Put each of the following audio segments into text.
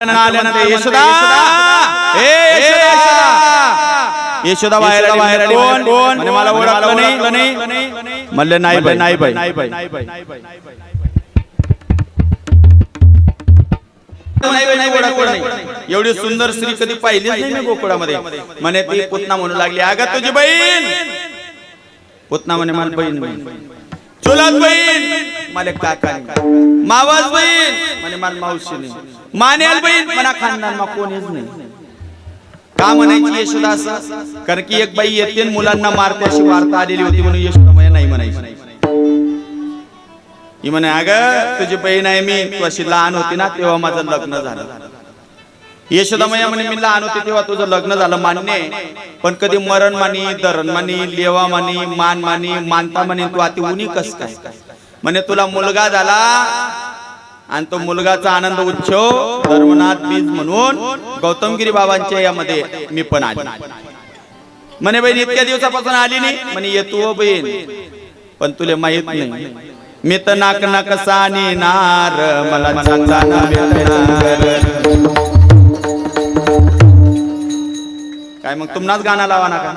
आल्यानंतर यशोदा ए यशोदा यशोदा बाहेर आली. बाहेर आली. कोण कोण म्हणे मला ओळखलं नाही म्हणलं नाही बाई नाही बाई नाही बाई नाही बाई नाही ओळखलं नाही एवढी सुंदर स्त्री कधी पाहिलीच नाही मी गोकुळामध्ये म्हणे ती पुतना म्हणू लागली अगं तुझी बहीण पुतना म्हणे मला बहीण चुलत बहीण मला काका मावस बहीण म्हणे मला मावशी नाही मानेल बहीण म्हणा खानदान मा कोणीच नाही. का म्हणायची यशोदा असं कारण की एक बाई येते मुलांना मारते अशी वार्ता आलेली होती म्हणून यशोदा मैया नाही म्हणायची. ही म्हणे अगं तुझी बहीण आहे मी तू अशी लहान होती ना तेव्हा माझं लग्न झालं. यशोदा म्हणे मी लहान होते तेव्हा तुझं लग्न झालं मान्य पण कधी मरण मानी धरण मानी लेवा मानी मान मानी मानता म्हणे तू आता उनी कस काय? म्हणे तुला मुलगा झाला आणि तो मुलगाचा आनंद उत्सव धर्मनाथ बीज म्हणून गौतमगिरी बाबांच्या यामध्ये मी पण आली. म्हणे बहीण इतक्या दिवसापासून आली नाही. म्हणे येतो हो बहीण पण तुले माहीत नाही. मी तर नाक नाक सानी नार मला काय मग तुम्हाच गाणं लावा ना का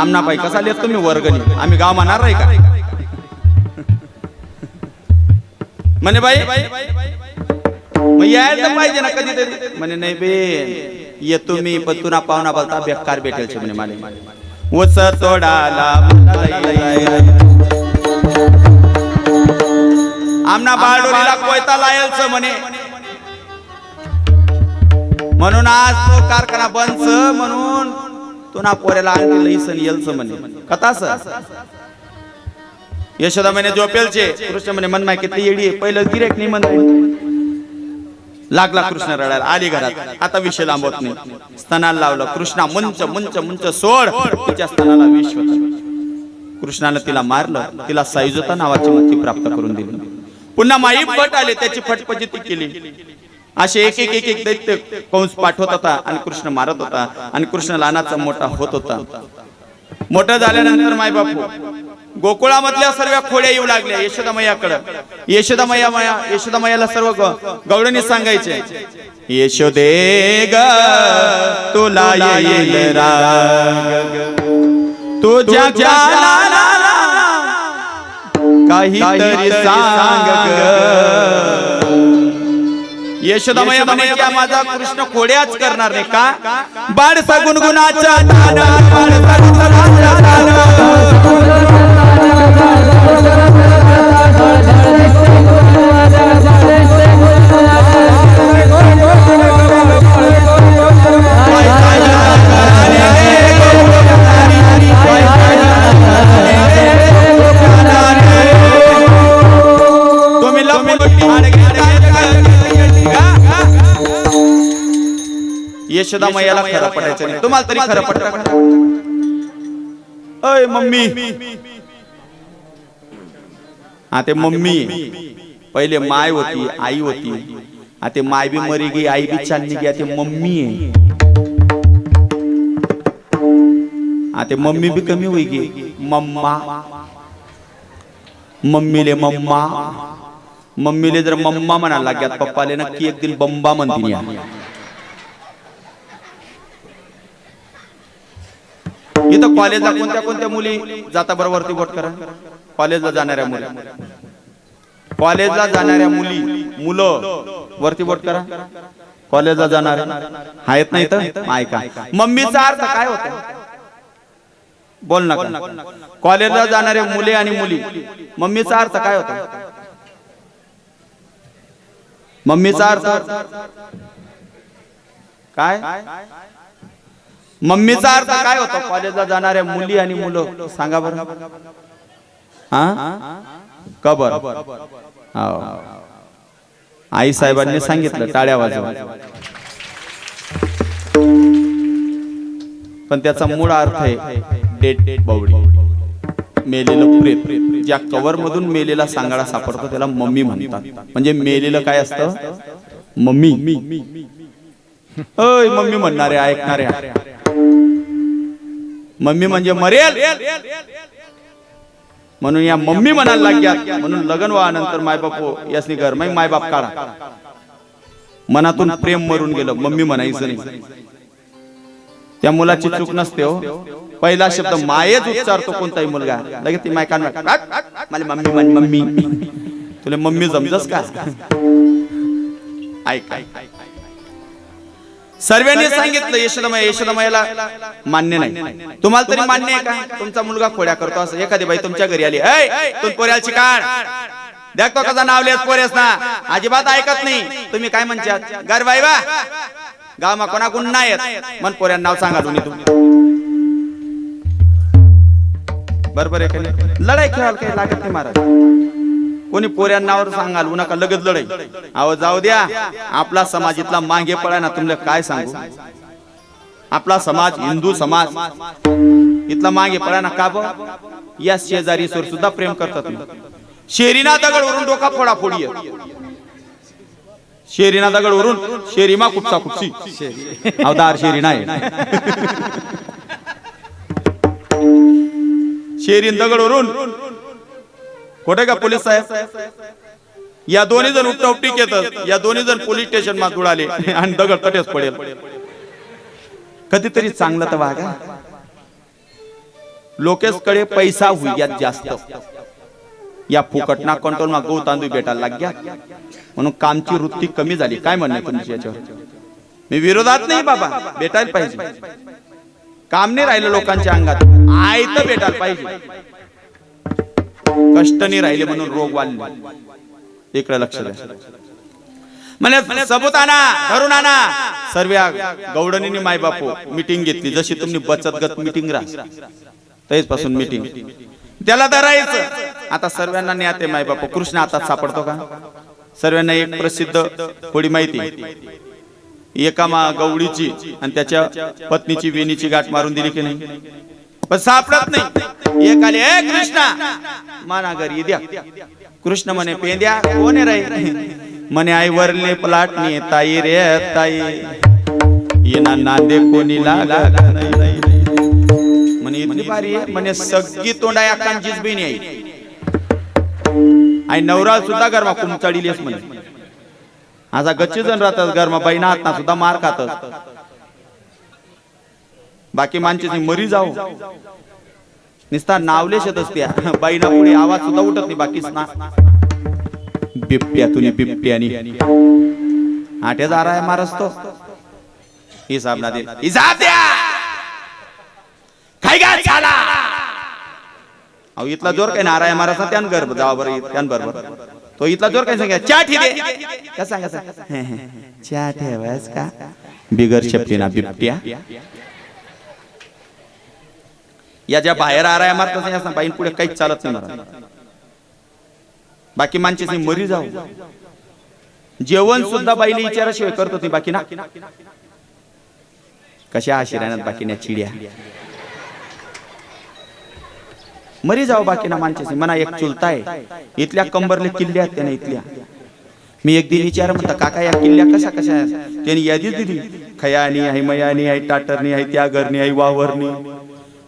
आमना पाई कसा लिहित तुम्ही वर्गणी? आम्ही गाव म्हणणार नाही का? म्हणे बाई मग यायला पाहिजे ना कधीतरी. म्हणे नाही बे येतो मी पण तुला पाहुणा बोलता बेकार भेटेल म्हणे मला उच तोडाला आमना बाळडोलीला कोयता लायलच म्हणे. म्हणून आज तो कारखाना बंद म्हणून तुना पोऱ्याला आणखी लईसन येलच म्हणे. कथास यशोदा म्हणे झोपेलचे. कृष्ण म्हणे मन माय किती येडी पहिलं गिरेक नाही म्हणते लागला कृष्ण रडायला. आली घरात. आता विषय लांबवत नाही. स्तनाला लावलं. कृष्णा मुंच मुंच मुंच सोड. तिच्या स्तनाला विष होता. कृष्णानं तिला मारलं. तिला साईजोता नावाची मुक्ती प्राप्त करून दिली. पुन्हा माई भट आले. त्याची फटफजिती केली. असे एक एक एक एक दैत्य कंस पाठवत होता आणि कृष्ण मारत होता आणि कृष्ण लहानाचा मोठा होत होता. मोठं झाल्यानंतर माय बापू गोकुळामधल्या सर्व खोड्या येऊ लागल्या यशोदा मैयाकडं यशोदा मैया मैया यशोदा मैयाला सर्व ग- गवळणी सांगायचे यशोदे ग तुला येईल राग. तुझ्या ज्ञानाला काहीतरी सांग ग. यशोदा मैया म्हणे की माझा कृष्ण खोड्याच करणार नाही का? बाळसा गुणगुणाचा बाळसा गुणगुणाचा यशोदा मैयाला खरं पडायचं नाही. तुम्हाला तरी खरं पडतं? अय मम्मी. हा ते मम्मी. पहिले माय होती आई होती. हा ते माय बी मरी गी आई बी चालली गी ते मम्मी आहे. हा ते मम्मी बी कमी होई गी मम्मा. मम्मीले मम्मा. मम्मीले जर मम्मा म्हणायला लाग्यात पप्पाले नक्की एक दिन बंबा म्हणतील या इथं कॉलेजला कोणत्या कोणत्या मुली जाता बरोबर वरती बोट करा. कॉलेजला जाणाऱ्या मुली. कॉलेजला जाणाऱ्या मुली मुलं वरती वोट करा. कॉलेजला जाणार आहेत नाही तर ऐका. मम्मीचा अर्थ काय होता? बोल ना कॉलेजला जाणाऱ्या मुले आणि मुली. मम्मीचा अर्थ काय होता? मम्मीचा अर्थ? काय? मम्मीचा अर्थ काय होता? कॉलेजला जाणाऱ्या मुली आणि मुलं सांगा बरं. हा? कबर. आई साहेबांनी सांगितलं टाळ्या वाजवा. पण त्याचा मूळ अर्थ आहे डेट डेट बावडी मेलेलं प्रेत. ज्या कवर मधून मेलेला सांगाडा सापडतो त्याला मम्मी म्हणतात. म्हणजे मेलेलं काय असतं? मम्मी. अय मम्मी म्हणणारे ऐकणारे मम्मी म्हणजे मरेल. म्हणून या मम्मी म्हणायला लागल्या म्हणून लग्न व्हानंतर मायबापो हो, यासनी घर मग मायबाप काढा. मनातून प्रेम मरून गेलं मम्मी म्हणायचं नाही. त्या मुलाची चूक नसते हो. पहिला शब्द मायेच उच्चारतो कोणताही मुलगा. लगेच ती मायकान मला मम्मी मम्मी. तुला मम्मी जमजस का? ऐक ऐक. सर्वांनी सांगितलं यशोदमय यशोदमयाला मान्य नाही. तुम्हाला तरी मान्य आहे का? तुमचा मुलगा खोड्या करतो असं. एखादी बाई तुमच्या घरी आली तू पोऱ्याची काढ देखतो कसा नाव लिहित पोरेस ना अजिबात ऐकत नाही. तुम्ही काय म्हणतात? घर बाई बा. गाव कोण नाही येत. मन पोऱ्या नाव सांगा तुम्ही. तू बरोबर आहे? लढाई खेळायला काही लागत नाही महाराज. कोणी पोऱ्या सांगाल नका लगत लढाई? अहो जाऊ द्या. आपला समाज इथला मागे पडा ना तुम्हाला काय सांगू? आपला समाज हिंदू समाज इथला मागे पडा ना का ब? या शेजारीसवर सुद्धा प्रेम करतात शेरीना दगड वरून डोका फोडा फोडी शेरीना दगड वरून शेरीमा कुपसा कुपसी अवदार शेरीना आहे. शेरीन दगड वरून खोटे का पोलीस साहेब? या दोन्ही जण उपटाउपटी येतात या दोन्ही जण पोलीस स्टेशन मागून उडाले आणि दगड तटेच पडेल. कधीतरी चांगलं तर वागा. लोकेशकडे पैसा हुयात जास्त. या फुकटना कंट्रोल मा गहू तांदूळ भेटायला लागल्या. म्हणून कामची वृत्ती कमी झाली. काय म्हणणे तुमची याच्यावर? मी विरोधात नाही बाबा. भेटायला पाहिजे. काम नाही राहिलं लोकांच्या अंगात. आय तर भेटायला पाहिजे. कष्ट नाही राहिले म्हणून रोग वाढले. इकडे लक्ष द्या. म्हणजे सबूत आणा धरून आणा. सर्व गौडणीने माय बापू मिटिंग घेतली. जशी तुम्ही बचत गत मिटिंग राहा. तेच पासून मिटिंग त्याला धरायचं. आता सर्वांना न्याते माय बापू कृष्ण हातात सापडतो का? सर्वांना एक प्रसिद्ध थोडी माहिती एका मा आणि त्याच्या पत्नीची वेणीची गाठ मारून दिली की नाही? पण सापडत नाही. एक आले ए कृष्णा. माना घरी द्या. कृष्ण म्हणे पेंद्या कोण रे? म्हणे आई वरले पलाटणी ताई रे ताई. येना नांदे कोणी लागा म्हणे इतकी भारी म्हणे सगळी तोंडा एकांचीच बिनी आई आई नवरा सुद्धा गरमा कुमचाडीलेस म्हणे. असा गच्ची जण राहतात गरमा बहिणा हात सुद्धा मार खातात. बाकी माणसाची मरी जाऊ. निस्ता नावले शेतच त्या बाईना पुढे आवाज सुद्धा उठत नाही बाकीच ना बिबट्यातून बिबट्यानी आठ्या दारा मारस तो. हिसाब ना दे हिसाब द्या! काय झाला? अहो इथला जोर काय नाराय ना त्यान गर्भ जावा बरं त्यान बरोबर तो इथला जोर काय सांगा? चा ठेवे का सांगा चा ठेवायस का? बिगर शपली ना बिबट्या. या ज्या बाहेर आराय मारतात नाही ना बाईन पुढे काहीच चालत नाही मला बाकी माणसाची मरी जाऊ. जेवण सुद्धा बाईने विचाराशिवाय करत होती बाकी ना. कशा आशिराण्यात बाकी ना चिड्या. मरी जाऊ बाकी ना माणसाची मना एक चुलता आहे इथल्या कंबरले किल्ले आहेत त्याने इथल्या. मी एक दिन विचार म्हणता काका या किल्ल्या कशा कशा त्याने त्यांनी यादी दिली. खयानी आहे मयानी आहे टाटरनी आहे त्यागरनी आहे वावरनी.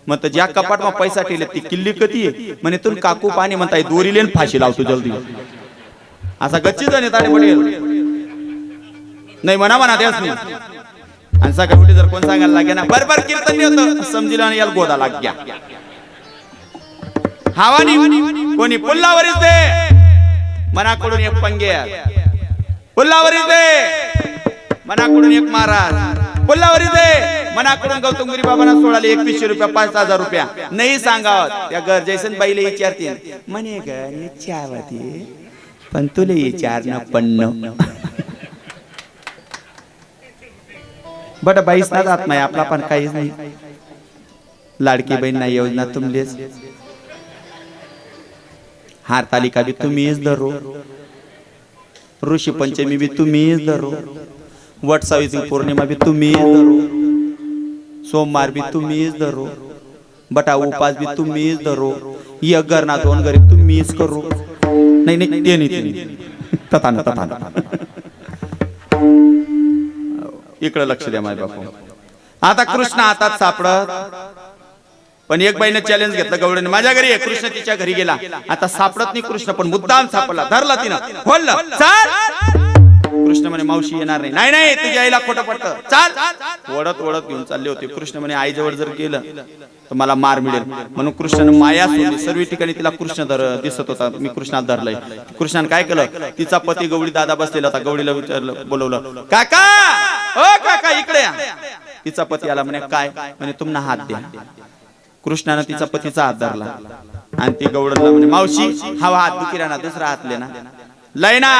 म्हणतं ज्या कपाट मा पैसा ठेवले ती किल्ली कधी आहे? म्हणे तुम काकू पाणी म्हणताय दोरी लेन फाशी लावतो जल्दी. असा गच्ची जण येत नाही म्हणा म्हणा त्याच नाही. आणि सकाळी जर कोण सांगायला लागे ना बरोबर कीर्तन नाही होतं. समजिला आणि याला गोदा लाग्या हावानी कोणी पुल्लावरीच दे. मनाकडून एक पंगे पुल्लावरीच दे. मनाकडून एक महाराज. पुल्लावरीच दे. मनाकडून गौतमगिरी बाबांना सोडाले एकवीसशे रुपया पाच हजार रुपया. नाही सांगावत त्या गरजेसन बाईला विचारतील म्हणे ग पण तुला विचारणं पण बट बाईस ना जात नाही आपला पण काहीच नाही. लाडकी बहीण नाही योजना तुमलेच. हार तालिका बी तुम्हीच धरो. ऋषी पंचमी बी तुम्हीच धरो. वट सावित्री पौर्णिमा बी तुम्हीच धरू. सोमवार बी तुम्हीच धरो बटा उपास बी तुम्हीच धरो यगर ना दोन गरीब तुम्हीच करू. नाही नाही ते नाही तथा ना तथा इकडे लक्ष द्या माझ्या बापू. आता कृष्ण हातात सापडत. पण एक बाईने चॅलेंज घेतलं गवडीने माझ्या घरी कृष्ण तिच्या घरी गेला. आता सापडत नाही कृष्ण पण मुद्दाम सापडला. धरला तिनं. खोललं कृष्ण म्हणे मावशी येणार नाही. नाही नाही तुझ्या आईला खोटं पडतं चाल. ओढत ओढत घेऊन चालले होते. कृष्ण म्हणे आईजवळ जर गेलं तर मला मार मिळेल. म्हणून कृष्णानं माया सोडली. सर्व ठिकाणी तिला कृष्ण धर दिसत होता. मी कृष्णात धरलंय. कृष्णाने काय केलं? तिचा पती गवळी दादा बसलेला होता. गवळीला विचारलं बोलवलं काका! ओ काका इकडे तिचा पती आला म्हणे काय? म्हणे तुम्हाला हात द्या. कृष्णानं तिचा पतीचा हात धरला. आणि ती गवडला म्हणे मावशी हा हात दुखी राहणार दुसरा हात लेना. लय ना.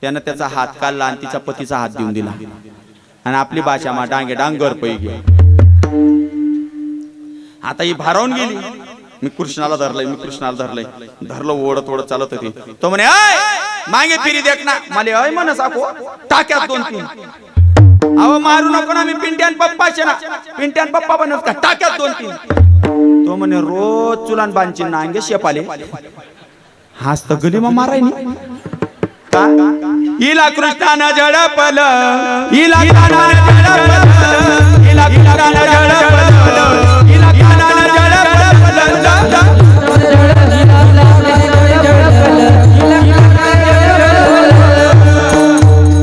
त्यानं त्याचा हात काढला आणि तिचा पतीचा हात देऊन दिला. आणि आपली भाषा मा डांगे डांगर पै आता ही भारावून गेली. मी कृष्णाला धरलंय मी कृष्णाला धरलंय. धरलं ओढत ओढत चालत होती. तो म्हणे मागे फिरी देख ना. मला अय म्हण साखो टाक्यात दोन तीन अहो मारू नको ना मी पिंट्यान पप्पाचे ना. पिंट्यान पप्पा बनत का? टाक्यात दोन तीन तो म्हणे रोज चुलान बांची नांगे शेपाले. हाच तर गली मग माराय का? इला कृष्णानं झडपल इला कानानं झडपल इला कृष्णानं झडपल इला कानानं झडपल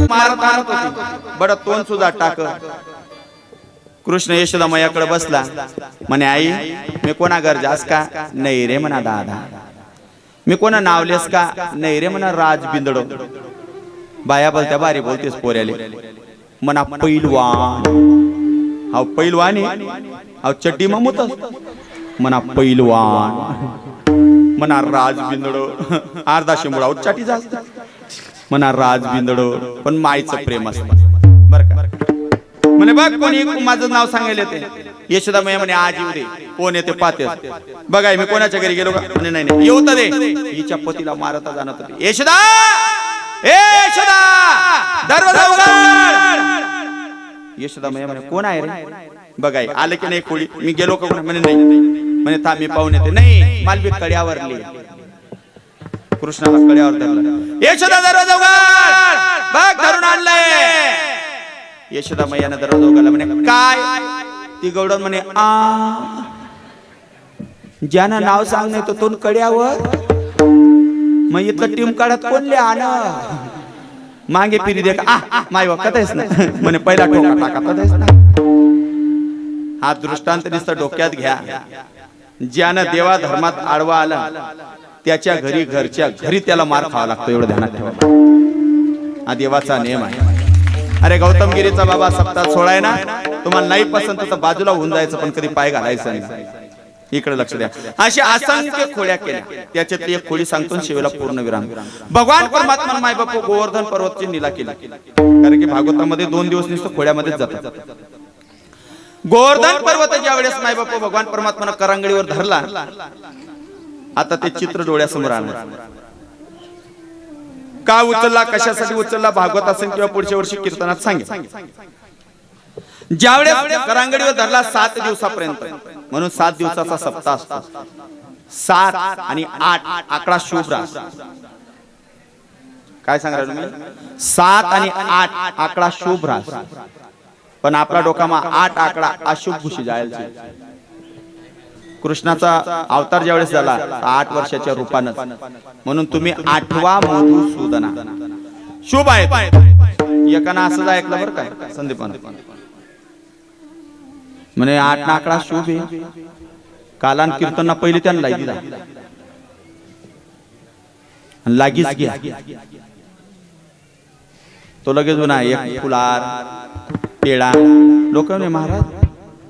मारत मारत होती. बड तोंड सुद्धा टाक. कृष्ण यशोदा मैयाकडे बसला. म्हणे आई मी कोणा गरजास का? नाही रे म्हणा दादा. मी कोणा नावलेस का? नाही रे म्हणा राज बिंदडो. बाया बोलत्या बारी बोलतेस पोऱ्याले. म्हणा पैलवान. हाव पैलवान हाव चड्डी मग म्हणा पैलवान. म्हणा राज बिंदडो. अर्धा शिंबुडा उच्चाटी जास्त. म्हणा राज बिंदडो. पण मायचं प्रेम असतं. बर का? म्हणे बघ कोणी माझं नाव सांगायला येते. यशोदा मैया म्हणे आज येऊ दे कोण येते? पाहते बघाय मी कोणाच्या घरी गेलो का? म्हणे नाही नाही येऊ तर दे. हिच्या पतीला मारता जाणत होते यशोदा! ए यशोदा! दरवाजा उघड! यशोदा मैया म्हणे कोण आहे रे? बघाय आले की नाही कोळी? मी गेलो का कोणी? म्हणे नाही. म्हणे थांब मी पाहून येते. नाही मालबी कड्यावरली कृष्णाला कड्यावर धरलं. यशोदा दरवाजा उघड! बघ धरून आणलंय. यशोदा मैयानं दरवाजा उघडला. म्हणे काय? ती गौडन म्हणे आ ज्यानं नाव सांग नाही तो तोंड कड्यावर मग इथलं टीम काढत कोणले आण मागे फिरी दे आ, माय कथेस ना? म्हणे पहिला टोका टाका कथेस ना? हा दृष्टांत नुसतं डोक्यात घ्या. ज्यानं देवा धर्मात आडवा आला त्याच्या घरी घरच्या घरी त्याला मार खावा लागतो एवढं ध्यानात ठेवा. हा देवाचा नियम आहे. अरे गौतमगिरीचा बाबा सप्ताह सोळाय ना? तुम्हाला नाही पसंत तर बाजूला होऊन जायचं पण कधी पाय घालायचं नाही. इकडे लक्ष द्या. अशी असंख्य खोड्या केल्या. त्याच्यातली एक खोडी सांगतो शिवेला पूर्ण विराम. भगवान परमात्मा माय बापू गोवर्धन पर्वतची निला केली. कारण की भागवतामध्ये दोन दिवस नुसतं खोड्यामध्येच जातात. गोवर्धन पर्वत ज्या वेळेस माय बापू भगवान परमात्मानं करांगडीवर धरला आता ते चित्र डोळ्यासमोर आणलं. का उचलला कशासाठी उचलला भागवत असेल किंवा पुढच्या वर्षी कीर्तनात सांगेल. ज्यावेळेस करांगडीवर धरला सात दिवसापर्यंत. म्हणून सात दिवसाचा सप्ताह असतो. सात आणि आठ आकडा शुभ काय सांगा तुम्ही? सात आणि आठ आकडा शुभ रास पण आपला डोकामा आठ आकडा अशुभ घुशी जायला कृष्णाचा अवतार ज्यावेळेस झाला आठ वर्षाच्या रूपानं म्हणून तुम्ही आठवा मधुसूदना शुभ आहे एकानं असं ऐकलं बरं काय संदीपानं म्हणे आठ नाकडा शुभ आहे. कालान कीर्तनना पहिले त्यांना दिला लागीच घ्या. तो लगेच म्हणा एक फुलार पेडा लोक म्हणे महाराज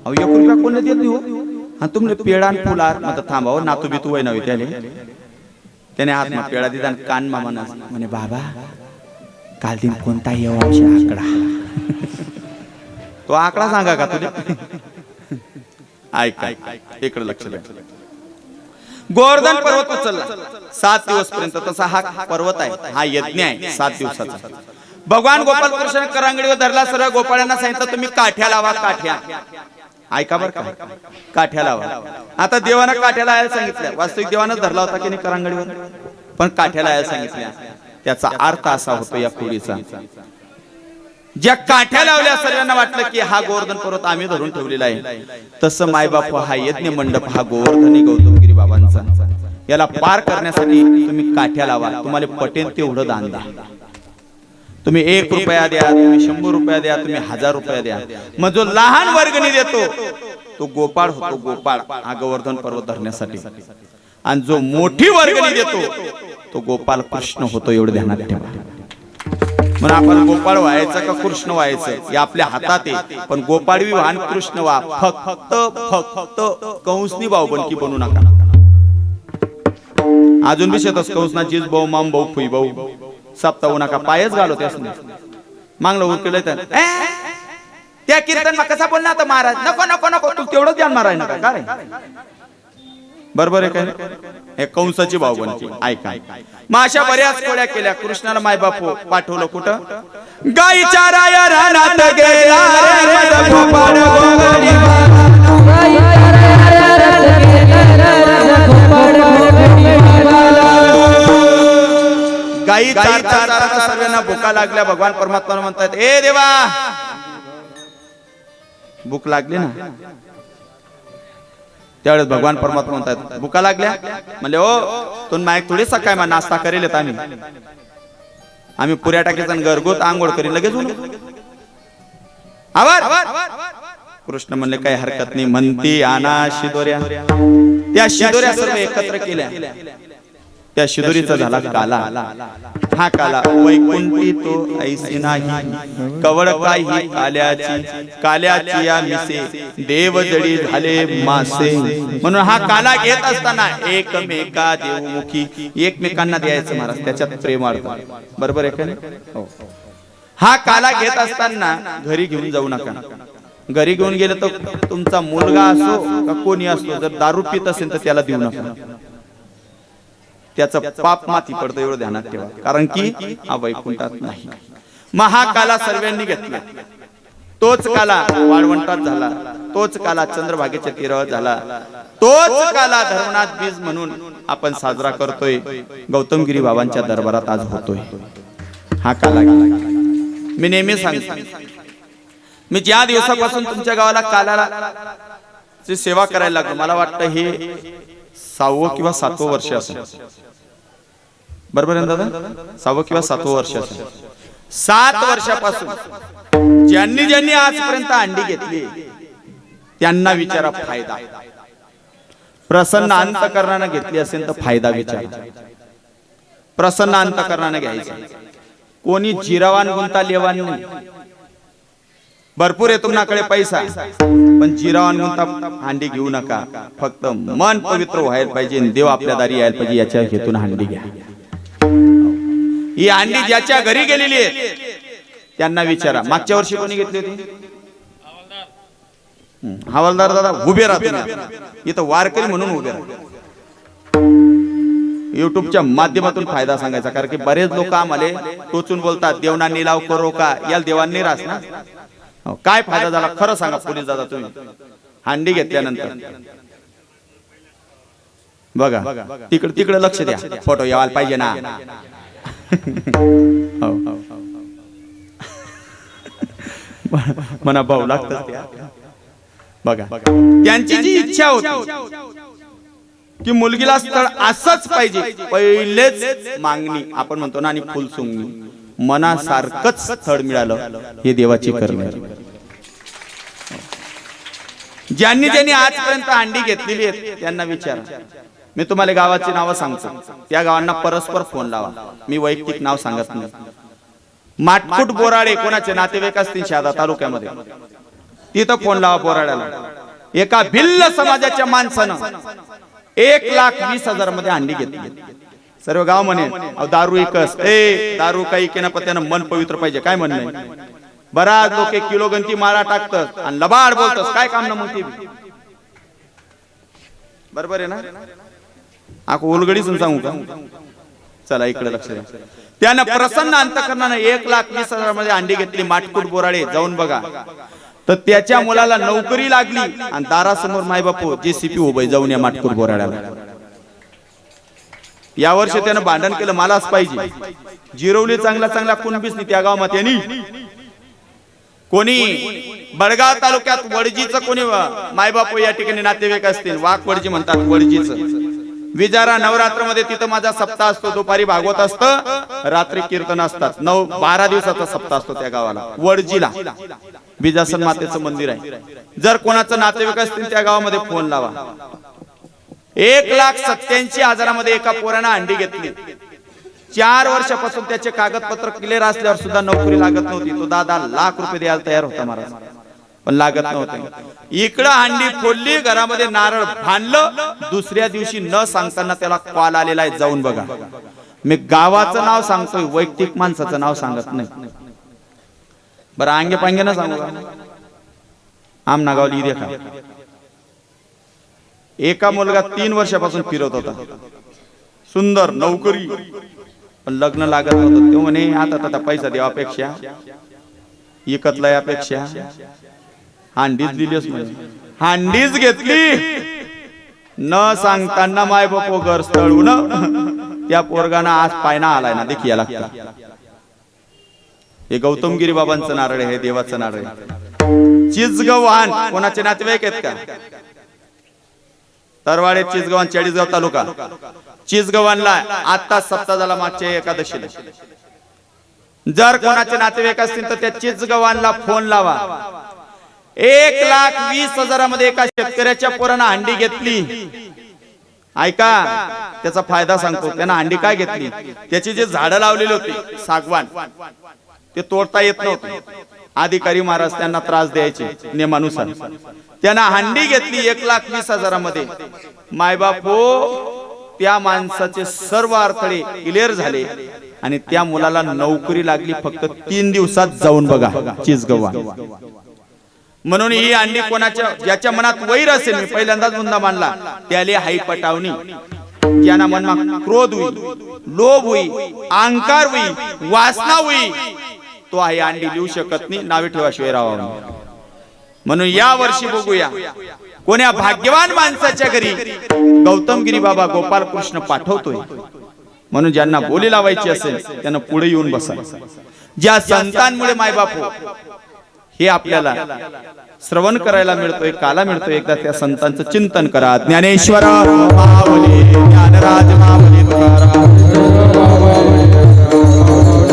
अहो एक रुपया कोण देत नाही हो. हा तुमने पेडा आणि फुलार. मग थांबा हो, नातू बितू वय नव्हे त्याने त्याने हात मग पेडा दिला आणि कान मामा म्हणे बाबा काल दिन कोणता येऊ आमच्या आकडा. तो आकडा सांगा का तुझ्या ऐक इकडे लक्ष द्या. गोवर्धन पर्वत उचलला. सात दिवस पर्यंत तसा हा पर्वत आहे. हा यज्ञ आहे. सात दिवसाचा. भगवान गोपाल कृष्ण करांगडीवर धरला सर्व गोपाळांना सांगितलं तुम्ही काठ्या लावा काठ्या ऐका बर का? काठ्या लावा. आता देवानं काठ्याला यायला सांगितलं. वास्तविक देवानं धरला होता की नाही करांगडीवर पण काठ्याला यायला सांगितल्या त्याचा अर्थ असा होतो या खोडीचा ज्या काठ्या लावल्या सगळ्यांना वाटलं की हा गोवर्धन पर्वत आम्ही धरून ठेवलेला आहे. तसं मायबाप हा यज्ञ मंडप हा गोवर्धनी गौतमगिरी बाबांचा. याला पार करण्यासाठी तुम्ही काठ्या लावा. तुम्हाला पटेल तेवढं दान द्या. तुम्ही एक रुपया द्या तुम्ही शंभर रुपया द्या तुम्ही हजार रुपया द्या. मग जो लहान वर्गणी देतो तो गोपाळ होतो गोपाळ हा गोवर्धन पर्वत धरण्यासाठी. आणि जो मोठी वर्गणी देतो तो गोपाल कृष्ण होतो एवढं ध्यानात ठेवा. म्हणून आपण गोपाळ व्हायचं का कृष्ण व्हायचं? हे आपल्या हातात आहे. पण गोपाळवी वाहन कृष्ण वा. फक्त फक्त कंसनी भाऊ बनू नका. अजून बी शेतस कंसना चीज भाऊ माम भाऊ फुई भाऊ. सप्ताहू नका. पायच घालो त्यास मागलं उरकलं तर त्या कीर्तन कसा बोलला आता महाराज? नको नको नको. तू तेवढंच ध्यान माराय नका. काय बरोबर आहे काय हे कंसाची भाऊ ऐका. मग अशा बऱ्याच कोड्या केल्या. कृष्णाला मायबाप हो- पाठवलं कुठं? गाई चाराया रानात गेला गाई चार चार चार सर्वांना भुका लागल्या. भगवान परमात्मा म्हणतात ए देवा भूक लागली ना? त्यावेळेस भगवान परमात्मा म्हणतात भुका लागल्या? म्हणले हो, ओ तुम्ही मायक थोडी सकाळी मग नाश्ता करेल येत आम्ही. आम्ही पुऱ्या टाकीचा घरगुत आंघोळ करीन लगेच उठू. कृष्ण म्हणले काही हरकत नाही म्हणती आना शिदोऱ्या. त्या शिदोऱ्या सर्व एकत्र केल्या. त्या शिदोरीचा झाला काला. हा काला वैकुंठी तो ऐसी नाही कवळ काही काल्याची काल्याची या मिसे देव जडी झाले मासे. म्हणून हा काला घेत असताना एकमेका देवमुखी एकमेकांना द्यायचं महाराज त्याच्यात प्रेम बरोबर आहे का? हो. हा काला घेत असताना घरी घेऊन जाऊ नका. घरी घेऊन गेले तर तुमचा मुलगा असो का कोणी असो जर दारू पित असेल तर त्याला देऊ नका. त्याचं पाप माती पडतं एवढं ध्यानात ठेवा. कारण की हा वैकुंठात नाही. मग हा काला सर्वांनी घेतला. तोच काला वाळवंटात झाला. तोच काला चंद्रभागेच्या तीरावर झाला. तोच काला धर्मनाथ बीज म्हणून आपण साजरा करतोय. गौतमगिरी बाबांच्या दरबारात आज होतोय. हा काला मी नेहमी सांगतो. मी ज्या दिवसापासून तुमच्या गावाला कालाला सेवा करायला लागलो मला वाटतं हे सहावं किंवा सातवं वर्ष असेल. बरोबर आहे ना दादा? सहावं किंवा सातवं वर्ष असेल सात वर्षापासून. ज्यांनी ज्यांनी आजपर्यंत अंडी घेतली त्यांना विचारा फायदा. प्रसन्न अंतकरणानं घेतली असेल तर फायदा विचारा. प्रसन्न अंतकरणानं घ्यायचं. कोणी जिरावान गुंता लेवान नाही. भरपूर आहे तुमच्याकडे पैसा. पण जिरावान गुंता हांडी घेऊ नका. फक्त मन पवित्र व्हायला पाहिजे देव आपल्या दारी यायला पाहिजे याच्या हेतून हांडी घ्या. ही हांडी ज्याच्या घरी गेलेली आहे त्यांना विचारा. मागच्या वर्षी कोणी घेतली होती? हवालदार दादा उभे राहतो इथं वारकरी म्हणून उभे राहतो युट्यूबच्या माध्यमातून फायदा सांगायचा कारण की बरेच लोक आम्हाला टोचून बोलतात देवना निलाव करो का? याला देवांनी रास ना. हो, काय फायदा झाला? खरं सांगा पोलीस दादा तुम्ही. हांडी घेतल्यानंतर. बघा. तिकडे तिकडे लक्ष द्या. फोटो यावायला पाहिजे ना. मना भाऊ लागत बघा. त्यांची जी इच्छा होती की मुलगीला स्थळ असंच पाहिजे. पहिलेच मागणी आपण म्हणतो ना आणि फुलसुंगणी मनासारखंच स्थळ मिळालं हे देवाची करणे. ज्यांनी ज्यांनी आजपर्यंत अंडी घेतलेली आहेत त्यांना विचारा. मी तुम्हाला गावाची नावं सांगतो. त्या गावांना परस्पर फोन लावा. मी वैयक्तिक नाव सांगत नाही. माटकुट बोराडे कोणाचे? नातेवाईक असतील शहादा तालुक्यामध्ये. तिथं फोन लावा बोराड्याला. एका भिल्ल समाजाच्या माणसानं एक लाख वीस हजारमध्ये अंडी घेतली. सर्व गाव म्हणे अहो, दारू एकच ए दारू काही केना पण त्यानं मन पवित्र पाहिजे. काय म्हणणं बराच लोक एक किलो गंती माळा टाकतात आणि लबाड बोलतात. काय काम ना मग बरोबर आहे ना? आको उलगडीच सांगू का? चला इकडे लक्ष द्या. त्यानं प्रसन्न अंतकरणानं एक लाख वीस हजारमध्ये अंडी घेतली माटकूट बोराडे जाऊन बघा. तर त्याच्या मुलाला नोकरी लागली आणि दारासमोर मायबापू जेसीपी उभे जाऊन या माटकूट बोराड्याला. या वर्षी त्यानं भांडण केलं मलाच पाहिजे. जिरवली चांगला चांगला कुणबीच नाही त्या गावात यांनी कोणी बडगाव तालुक्यात वडजीचं कोणी मायबापू या ठिकाणी नातेवाईक असतील? वाघ वडजी म्हणतात वडजीचं. विजारा नवरात्रमध्ये तिथं माझा सप्ताह असतो दुपारी भागवत असतं रात्री कीर्तन असतात. नऊ बारा दिवसाचा सप्ताह असतो त्या गावाला वडजीला विजासन मातेचं मंदिर आहे. जर कोणाचं नातेवाईक असतील त्या गावामध्ये फोन लावा. एक लाख सत्याऐंशी हजारामध्ये एका पोरानं अंडी घेतली. चार वर्षापासून त्याचे कागदपत्र क्लिअर असल्यावर सुद्धा नोकरी लागत नव्हती. तो दादा लाख रुपये द्यायला तयार होता महाराज. पण लागत नव्हते. इकडं अंडी फोडली घरामध्ये नारळ भांडलं दुसऱ्या दिवशी न सांगताना त्याला कॉल आलेला आहे जाऊन बघा. मी गावाचं नाव सांगतोय वैयक्तिक माणसाचं नाव सांगत नाही. बरं अंगे पांगे ना सांगू आम नागावली देखा एका मुलगा तीन वर्षापासून फिरत होता. सुंदर नोकरी. पण लग्न लागत नव्हतं. तो म्हणे आता आता पैसा देवापेक्षा इकतला यापेक्षा हांडीच दिलीच म्हणे. हांडीच घेतली. न सांगताना माय बापो घर स्थळून त्या पोरगाना आज पायना आलाय ना देखी याला. हे गौतमगिरी बाबांचं नारळ हे देवाचं नारळ आहे. चिचगव्हाण कोणाचे नातेवाईक आहेत का? तरवाडे चिचगव्हाण चाळीसगाव तालुका. चिचगव्हाणला आता सप्ताह झाला मागच्या एकादशीला. जर कोणाचे नातेवाईक असतील तर त्या चिचगव्हाणला फोन लावा. एक लाख वीस हजारामध्ये एका शेतकऱ्याच्या पोरानं अंडी घेतली. ऐका त्याचा फायदा सांगतो. त्यानं अंडी काय घेतली? त्याची जे झाडं लावलेली होती सागवान ते तोडता येत नव्हते. अधिकारी महाराज त्यांना त्रास द्यायचे नियमानुसार. त्यांना हंडी घेतली एक लाख वीस हजारामध्ये. मायबाप हो त्या माणसाचे सर्व अडथळे क्लिअर झाले आणि त्या मुलाला नोकरी लागली फक्त तीन दिवसात जाऊन बघा चिजगव्हा म्हणून ही अंडी कोणाच्या ज्याच्या मनात वैर असेल मी पहिल्यांदाच मुद्दा मानला त्याले हाई पटावणी. ज्यांना मनमा क्रोध होई लोभ होई अहंकार होई वासना होई तो आहे अंडी लिहू शकत नाही नावे ठेवाशिवाय राहावं म्हणून या वर्षी बघूया. कोण्या भाग्यवान माणसाच्या घरी गौतमगिरी बाबा गोपाल कृष्ण पाठवतोय. म्हणून ज्यांना बोली लावायची असेल त्यांना पुढे येऊन बसा. ज्या संतांमुळे मायबाप हे आपल्याला श्रवण करायला मिळतोय काला मिळतोय एकदा त्या संतांचं चिंतन करा. ज्ञानेश्वर माऊली ज्ञानराज मावली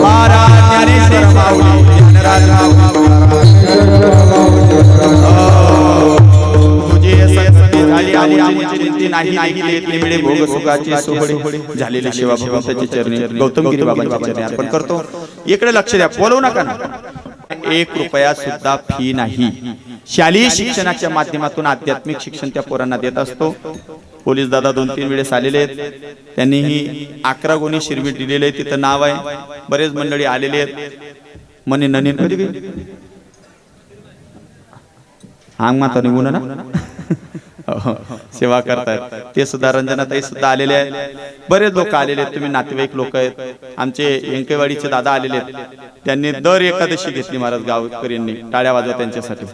महाराज ज्ञानेश्वर माऊली ज्ञानराज झालेली शिवा भगवंताची चरणी. गौतम गिरी बाबांच्या चरणी अर्पण करतो. इकडे लक्ष द्या बोलवू नका ना. एक रुपया सुद्धा फी नाही. शालेय शिक्षणाच्या माध्यमातून आध्यात्मिक शिक्षण त्या पोरांना देत असतो. पोलीस दादा दोन तीन वेळेस आलेले आहेत. त्यांनी ही अकरा गुन्हे शिरवीट दिलेले आहे तिथं नाव आहे. बरेच मंडळी आलेले आहेत. म्हणे ननीन कधी? अंग माता निघून ना सेवा करतायत. ते सुद्धा रंजनाताई सुद्धा आलेले आहेत. बरेच लोक आलेले आहेत. तुम्ही नातेवाईक लोक आहेत. आमचे येंकेवाडीचे दादा आलेले आहेत. त्यांनी दर एकादशी घेतली महाराज गावकरींनी टाळ्या वाजवा त्यांच्यासाठी.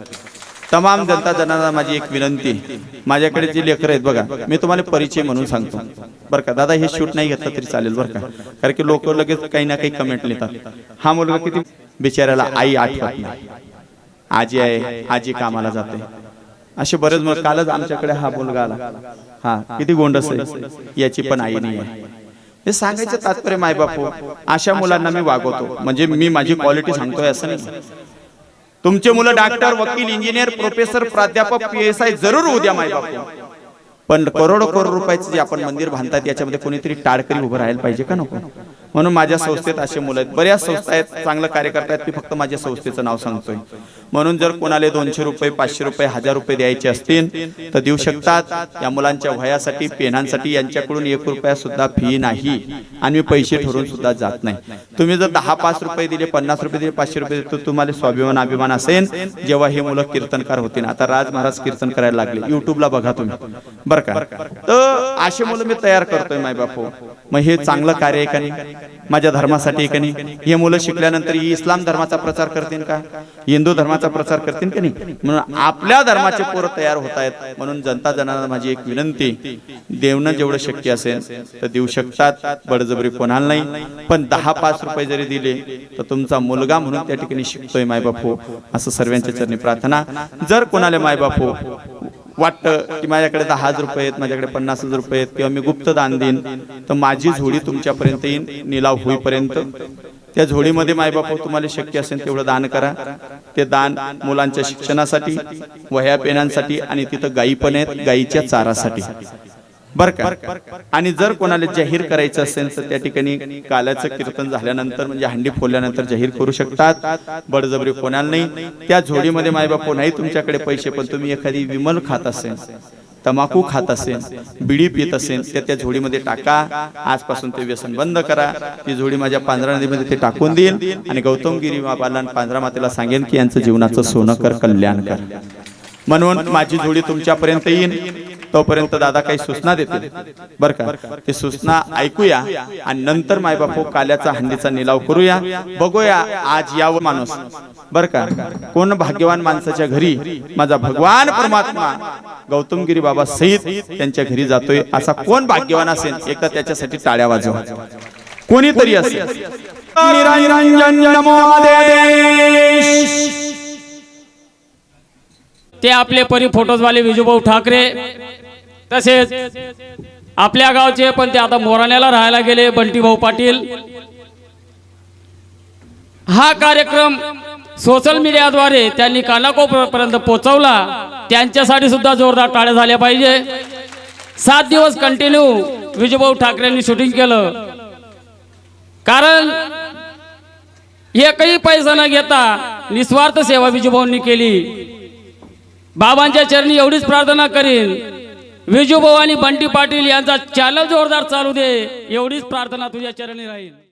तमाम जनता जनांना माझी एक विनंती. माझ्याकडे जे लेकर आहेत बघा मी तुम्हाला परिचय म्हणून सांगतो. बरं का? दादा हे शूट नाही घेतलं तरी चालेल बरं का? कारण की लोक लगेच काही ना काही कमेंट लिहितात. हा मुलगा किती बिचाऱ्याला आई आठवत नाही. आजी आहे आजी कामाला जाते. असे बरेच मग कालच आमच्याकडे हा मुलगा आला. हा किती गोंडस आहे याची पण आई नाही आहे हे सांगायचं तात्पर्य मायबापू अशा मुलांना मी वागवतो. म्हणजे मी माझी क्वालिटी सांगतोय असं नाही. तुमचे मुलं डॉक्टर वकील इंजिनियर प्रोफेसर प्राध्यापक पी एस आय जरूर होऊ द्या मायबापू पण करोडो करोड रुपयाचे जे आपण मंदिर बांधतात याच्यामध्ये कोणीतरी टाळकरी उभं राहायला पाहिजे का नको? म्हणून माझ्या संस्थेत असे मुलं आहेत. बऱ्याच संस्था आहेत चांगलं कार्य करतायत मी फक्त माझ्या संस्थेचं नाव सांगतोय. म्हणून जर कोणाला दोनशे रुपये पाचशे रुपये हजार रुपये द्यायचे असतील तर देऊ शकतात. या मुलांच्या वयासाठी पेनांसाठी यांच्याकडून एक रुपया सुद्धा फी नाही आणि मी पैसे ठरवून सुद्धा जात नाही. तुम्ही जर दहा पाच रुपये दिले पन्नास रुपये दिले पाचशे रुपये दिले तर तुम्हाला स्वाभिमान अभिमान असेल. जेव्हा हे मुलं कीर्तनकार होतील आता राज महाराज कीर्तन करायला लागले. युट्यूबला बघा तुम्ही. बरं का? तर असे मुलं मी तयार करतोय माय बापू मग हे चांगलं कार्य आहे का? नाही माझ्या धर्मासाठी का नाही? हे मुलं शिकल्यानंतर ही इस्लाम धर्माचा प्रचार करतील का? हिंदू धर्माचा प्रचार करतील का नाही? म्हणून आपल्या धर्माचे पोरं तयार होत आहेत. म्हणून जनता जनाला माझी एक विनंती देवणं जेवढं शक्य असेल तर देऊ शकतात. बडजबरी कोणाला नाही. पण दहा पाच रुपये जरी दिले तर तुमचा मुलगा म्हणून त्या ठिकाणी शिकतोय मायबापू. असं सर्वांच्या चरणी प्रार्थना. जर कोणाला मायबापू वाटतं की माझ्याकडे दहा हजार रुपये आहेत माझ्याकडे पन्नास हजार रुपये आहेत किंवा मी गुप्त दान देईन तर माझी झोडी तुमच्यापर्यंत येईन निलाव होईपर्यंत. त्या झोडीमध्ये मायबाप तुम्हाला शक्य असेल तेवढं दान करा. ते दान मुलांच्या शिक्षणासाठी वह्या पेनांसाठी आणि तिथं गायी पण आहेत गायीच्या चारासाठी. बर का? आणि जर कोणाला जाहीर करायचं असेल तर त्या ठिकाणी काल्याचं कीर्तन झाल्यानंतर म्हणजे हंडी फोडल्यानंतर जाहीर करू शकतात. बळजबरी कोणाला नाही. त्या झोडीमध्ये मायबापू नाही तुमच्याकडे पैसे पण तुम्ही एखादी विमल खात असेल तमाखू खात असेल बिडी पित असेल तर त्या झोडीमध्ये टाका आजपासून ते व्यसन बंद करा. ती झोडी माझ्या पांढरा नदीमध्ये ते टाकून देईन. आणि गौतमगिरी बाबाला पांढरा मातेला सांगेन की यांचं जीवनाचं सोनं कर कल्याण कर. म्हणून माझी जोडी तुमच्यापर्यंत येईन तोपर्यंत दादा काही सूचना देतील. बर का? ते सूचना ऐकूया आणि नंतर मायबापू काल्याचा हंडीचा निलाव करूया. बघूया आज यावं माणूस. बर का? कोण भाग्यवान माणसाच्या घरी? माझा भगवान परमात्मा. गौतमगिरी बाबा सहित त्यांच्या घरी जातोय. असा कोण भाग्यवान असेल? एकदा त्याच्यासाठी टाळ्या वाजवा. कोणीतरी असेल. निरंजन नमो ते आपले परी फोटोजवाले विजूभाऊ ठाकरे. तसेच आपल्या गावचे पण ते आता मोराण्याला राहायला गेले बंटीभाऊ पाटील. हा कार्यक्रम सोशल मीडियाद्वारे त्यांनी कानाकोपर्यंत पोहोचवला. त्यांच्यासाठी सुद्धा जोरदार टाळ्या झाल्या पाहिजे. सात दिवस कंटिन्यू विजूभाऊ ठाकरेंनी शूटिंग केलं. कारण एकही पैसा न घेता निस्वार्थ सेवा विजूभाऊंनी केली. बाबांच्या चरणी एवढीच प्रार्थना करीन. विजूभाऊ आणि बंटी पाटील यांचा चॅनल जोरदार चालू दे. एवढीच प्रार्थना तुझ्या चरणी राहील.